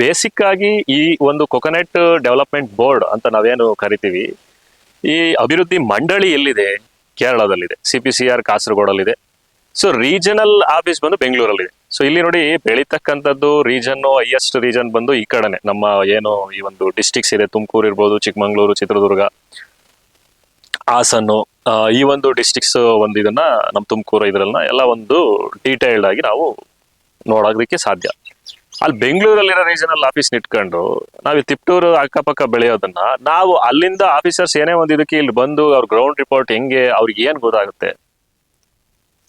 Basic ಆಗಿ ಈ ಒಂದು ಕೊಕೊನೆಟ್ ಡೆವಲಪ್ಮೆಂಟ್ ಬೋರ್ಡ್ ಅಂತ ನಾವೇನು ಕರಿತೀವಿ, ಈ ಅಭಿವೃದ್ಧಿ ಮಂಡಳಿ ಎಲ್ಲಿದೆ? ಕೇರಳದಲ್ಲಿದೆ. ಸಿ ಪಿ ಸಿ ಆರ್ ಕಾಸರಗೋಡಲ್ಲಿದೆ. ಸೊ ರೀಜನಲ್ ಆಫೀಸ್ ಬಂದು ಬೆಂಗಳೂರಲ್ಲಿದೆ. ಸೊ ಇಲ್ಲಿ ನೋಡಿ ಬೆಳೀತಕ್ಕಂಥದ್ದು ರೀಜನ್ ಹೈಯೆಸ್ಟ್ ರೀಜನ್ ಬಂದು ಈ ಕಡೆನೆ. ನಮ್ಮ ಏನು ಈ ಒಂದು ಡಿಸ್ಟಿಕ್ಸ್ ಇದೆ, ತುಮಕೂರು ಇರ್ಬೋದು, ಚಿಕ್ಕಮಂಗ್ಳೂರು, ಚಿತ್ರದುರ್ಗ ಹಾಸನ್ನು ಈ ಒಂದು ಡಿಸ್ಟಿಕ್ಸ್ ಒಂದು ಇದನ್ನ ನಮ್ಮ ತುಮಕೂರು ಇದ್ರಲ್ಲ ಎಲ್ಲ ಒಂದು ಡೀಟೇಲ್ಡ್ ಆಗಿ ನಾವು ನೋಡೋದಕ್ಕೆ ಸಾಧ್ಯ. ಅಲ್ಲಿ ಬೆಂಗಳೂರಲ್ಲಿರೋ ರೀಜನಲ್ ಆಫೀಸ್ ಇಟ್ಕೊಂಡು ನಾವು ತಿಪ್ಟೂರು ಅಕ್ಕಪಕ್ಕ ಬೆಳೆಯೋದನ್ನ, ನಾವು ಅಲ್ಲಿಂದ ಆಫೀಸರ್ಸ್ ಏನೇ ಒಂದು ಇದಕ್ಕೆ ಇಲ್ಲಿ ಬಂದು ಅವ್ರ ಗ್ರೌಂಡ್ ರಿಪೋರ್ಟ್ ಹೆಂಗೆ, ಅವ್ರಿಗೆ ಏನ್ ಗೊತ್ತಾಗುತ್ತೆ?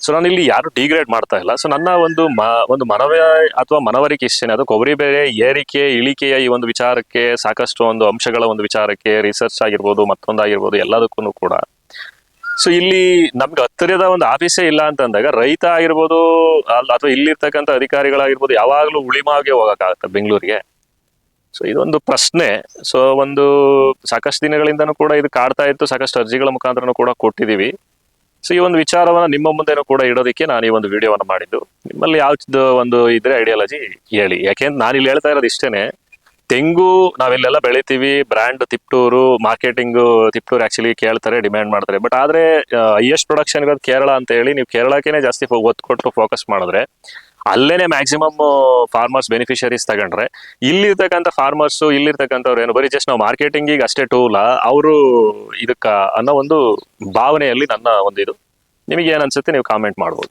ಸೊ ನಾನು ಇಲ್ಲಿ ಯಾರು ಡಿಗ್ರೇಡ್ ಮಾಡ್ತಾ ಇಲ್ಲ. ಸೊ ನನ್ನ ಒಂದು ಮ, ಒಂದು ಮನವ ಅಥವಾ ಮನವರಿಕೆ ಇಷ್ಟೇನೆ ಅದು. ಕೊಬ್ಬರಿ ಬೇರೆ ಏರಿಕೆ, ಇಳಿಕೆಯ ಈ ಒಂದು ವಿಚಾರಕ್ಕೆ ಸಾಕಷ್ಟು ಒಂದು ಅಂಶಗಳ ಒಂದು ವಿಚಾರಕ್ಕೆ ರಿಸರ್ಚ್ ಆಗಿರ್ಬೋದು, ಮತ್ತೊಂದಾಗಿರ್ಬೋದು ಎಲ್ಲದಕ್ಕೂ ಕೂಡ ಸೊ ಇಲ್ಲಿ ನಮ್ಗೆ ಹತ್ತಿರದ ಒಂದು ಆಫೀಸೇ ಇಲ್ಲ ಅಂತಂದಾಗ ರೈತ ಆಗಿರ್ಬೋದು ಅಥವಾ ಇಲ್ಲಿರ್ತಕ್ಕಂಥ ಅಧಿಕಾರಿಗಳಾಗಿರ್ಬೋದು, ಯಾವಾಗಲೂ ಉಳಿಮಾಗೆ ಹೋಗಕ್ಕಾಗತ್ತೆ ಬೆಂಗಳೂರಿಗೆ. ಸೊ ಇದೊಂದು ಪ್ರಶ್ನೆ. ಸೊ ಒಂದು ಸಾಕಷ್ಟು ದಿನಗಳಿಂದನೂ ಕೂಡ ಇದು ಕಾಡ್ತಾ ಇತ್ತು, ಸಾಕಷ್ಟು ಅರ್ಜಿಗಳ ಮುಖಾಂತರನೂ ಕೂಡ ಕೊಟ್ಟಿದ್ದೀವಿ. ಸೊ ಈ ಒಂದು ವಿಚಾರವನ್ನ ನಿಮ್ಮ ಮುಂದೆನೂ ಕೂಡ ಇಡೋದಕ್ಕೆ ನಾನು ಈ ಒಂದು ವಿಡಿಯೋವನ್ನ ಮಾಡಿದ್ದು. ನಿಮ್ಮಲ್ಲಿ ಯಾವ್ದು ಒಂದು ಇದ್ರೆ ಐಡಿಯಾಲಜಿ ಹೇಳಿ. ಯಾಕೆಂದ್ರೆ ನಾನು ಇಲ್ಲಿ ಹೇಳ್ತಾ ಇರೋದು ಇಷ್ಟೇನೆ. ತೆಂಗು ನಾವಿಲ್ಲೆಲ್ಲ ಬೆಳಿತೀವಿ brand Tiptur marketing Tiptur actually ಕೇಳ್ತಾರೆ ಡಿಮ್ಯಾಂಡ್ ಮಾಡ್ತಾರೆ. ಬಟ್ ಆದ್ರೆ ಹೈಯೆಸ್ಟ್ ಪ್ರೊಡಕ್ಷನ್ ಇರೋದು ಕೇರಳ ಅಂತ ಹೇಳಿ ನೀವು ಕೇರಳಕ್ಕೇನೆ ಜಾಸ್ತಿ ಒತ್ತು ಕೊಟ್ಟು ಫೋಕಸ್ ಮಾಡಿದ್ರೆ, ಅಲ್ಲೇನೆ ಮ್ಯಾಕ್ಸಿಮಮ್ ಫಾರ್ಮರ್ಸ್ ಬೆನಿಫಿಷರೀಸ್ ತಗೊಂಡ್ರೆ, ಇಲ್ಲಿರ್ತಕ್ಕಂಥ ಫಾರ್ಮರ್ಸ್ ಇಲ್ಲಿರ್ತಕ್ಕಂಥವ್ರು ಏನು, ಬರೀ ಜಸ್ಟ್ ನಾವು ಮಾರ್ಕೆಟಿಂಗಿಗೆ ಅಷ್ಟೇ ಟೂಲ ಅವರು ಇದಕ್ಕ ಅನ್ನೋ ಒಂದು ಭಾವನೆಯಲ್ಲಿ ನನ್ನ ಒಂದು ಇದು. ನಿಮಗೆ ಏನ್ ಅನ್ಸುತ್ತೆ, ನೀವು ಕಾಮೆಂಟ್ ಮಾಡ್ಬೋದು.